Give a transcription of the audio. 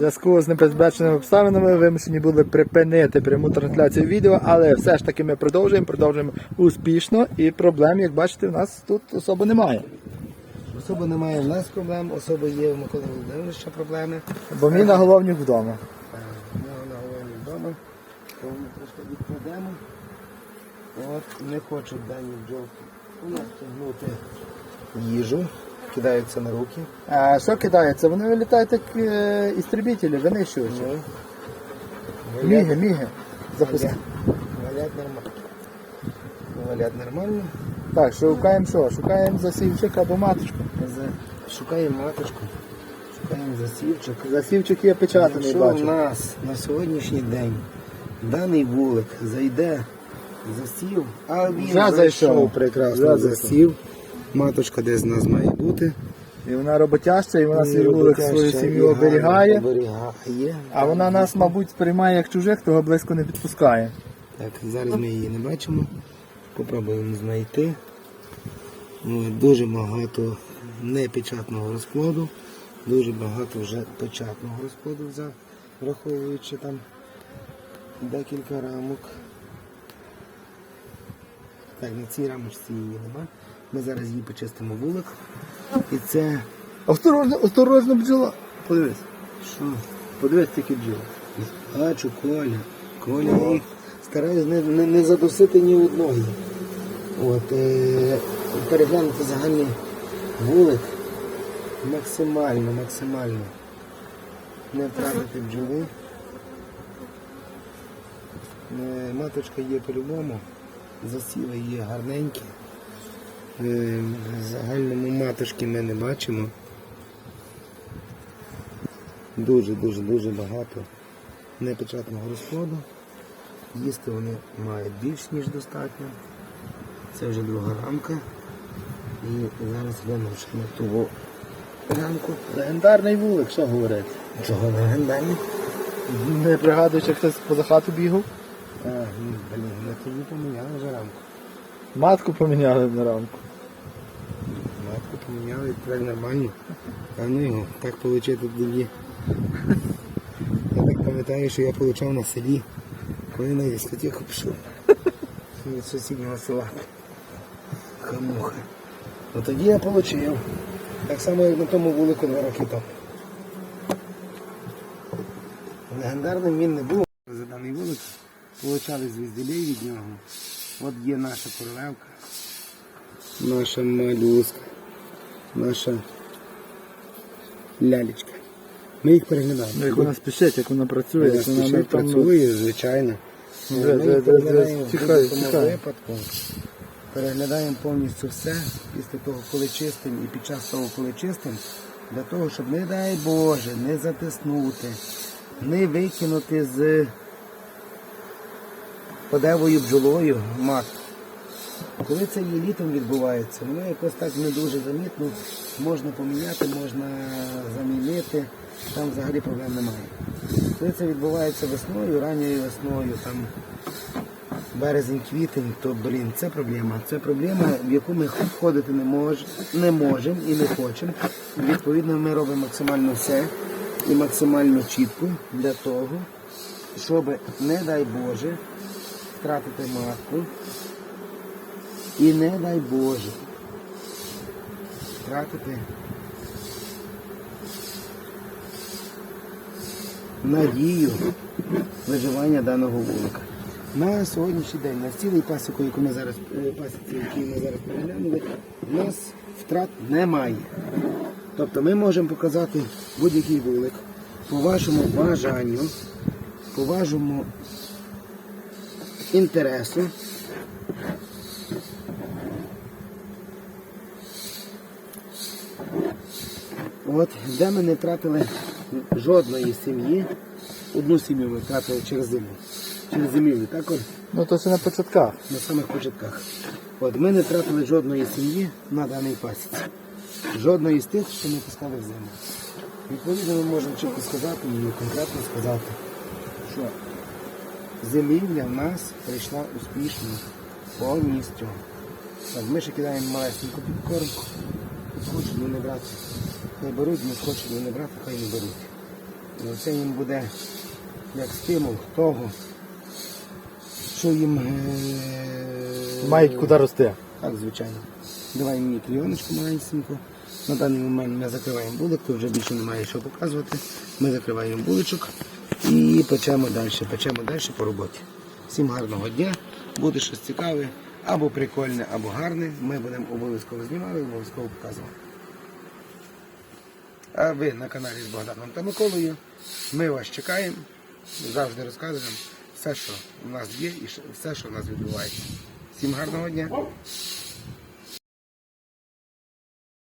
Зв'язку з небезпечними обставинами вимушені були припинити пряму трансляцію відео, але все ж таки ми продовжуємо, продовжуємо успішно і проблем, як бачите, у нас тут особо немає. Особо немає в нас проблем, особо є в Миколи Володимировича проблеми. Бо мій наголовник вдома. Е, Ми на голові вдома, то ми трошки відкладемо. От, не хочуть дані бджолки у нас тягнути їжу, кидаються на руки. А що кидається? Вони вилітають як е, істребітелі, винищувачі. Ну, Міги, міги. Запускають. Валять нормально. Валять нормально. Так, шукаємо що? Шукаємо засівчик або маточку. Шукаємо маточку, шукаємо засівчик. Засівчик є печатаний, Якщо в бачу. нас на сьогоднішній день даний вулик зайде засів, а він Вже зайшов прекрасно Вже засів. Маточка десь в нас має бути. І вона роботяща, і вона свій вулик свою сім'ю оберігає. оберігає. А вона нас, мабуть, сприймає як чужих, того близько не підпускає. Так, зараз ми її не бачимо. Попробуємо знайти. Ну, Дуже багато непечатного розплоду, дуже багато вже печатного розплоду, за- враховуючи там декілька рамок. Так, на цій рамочці її нема. Ми зараз її почистимо вулик. І це Осторожно, осторожно, бджола. Подивись, що? подивись тільки бджола. Бачу, Коля. Коля, стараюсь не, не, не задусити ні одної. От, е, переглянути загальний вулик максимально, максимально. Не втратити бджоли. Е, маточка є по-любому, засіли є гарненькі. Е, загальному маточки ми не бачимо. Дуже, дуже, дуже багато непечатного розплоду. Їсти вони мають більш ніж достатньо. Це вже друга рамка. І зараз на ту рамку. Легендарний вулик, що говорити? Чого легендарні? Не пригадуєш, як хтось поза хату бігав? А, ні, блін, ми тоді поміняли вже рамку. Матку поміняли на рамку. Матку поміняли, тепер нормально. А ну його, так отримати тоді. Я так пам'ятаю, що я отримав на селі, коли на дискотеку пішов. Сусіднього села. Камуха. Ну тоді я отримав. Так само, як на тому вулику два роки тому. Легендарним він не був. За даний вулик получали звізділей від нього. От є наша королевка, наша малюска, наша лялечка. Ми їх переглядаємо. Ну, Як вона спішить, як вона працює, як вона спішить, ну, працює, звичайно. Ми їх переглядаємо в будь-якому випадку. Переглядаємо повністю все після того, коли чистимо і під час того, коли чистимо, для того, щоб, не дай Боже, не затиснути, не викинути з подевою бджолою матку. Коли це є літом відбувається, воно якось так не дуже замітно, можна поміняти, можна замінити, там взагалі проблем немає. Коли це відбувається весною, ранньою весною, там березень, квітень, то блін, це проблема. Це проблема, в яку ми входити не можемо не можемо і не хочемо. Відповідно, ми робимо максимально все і максимально чітко для того, щоб, не дай Боже, втратити матку. І не дай Боже втратити надію виживання даного вулика. На сьогоднішній день, на цілий пасіку, яку ми зараз е, пасіці, які ми зараз переглянули, у нас втрат немає. Тобто ми можемо показати будь-який вулик по вашому бажанню, по вашому інтересу. От, де ми не втратили жодної сім'ї. Одну сім'ю ми втратили через зиму. Через зимівлю, так от, Ну то це на початках. на самих початках. От ми не втратили жодної сім'ї на даній пасіці. Жодної з тих, що ми пускали в зиму. Відповідно, ми можемо чітко сказати і конкретно сказати, що зимівля в нас прийшла успішно, повністю. Так, ми ще кидаємо малесеньку підкормку. Хочуть вони брати, хай беруть, не хочуть вони брати, хай не беруть. Ну, Це їм буде як стимул того, що їм е, Мають куди рости. так, звичайно. Давай мені клійоночку маленьку. На даний момент ми закриваємо булик, тут вже більше немає що показувати. Ми закриваємо булочок і печемо далі. Печемо далі по роботі. Всім гарного дня. Буде щось цікаве, або прикольне, або гарне. Ми будемо обов'язково знімати, обов'язково показувати. А ви на каналі з Богданом та Миколою. Ми вас чекаємо, завжди розказуємо все, що у нас є і все, що у нас відбувається. Всім гарного дня!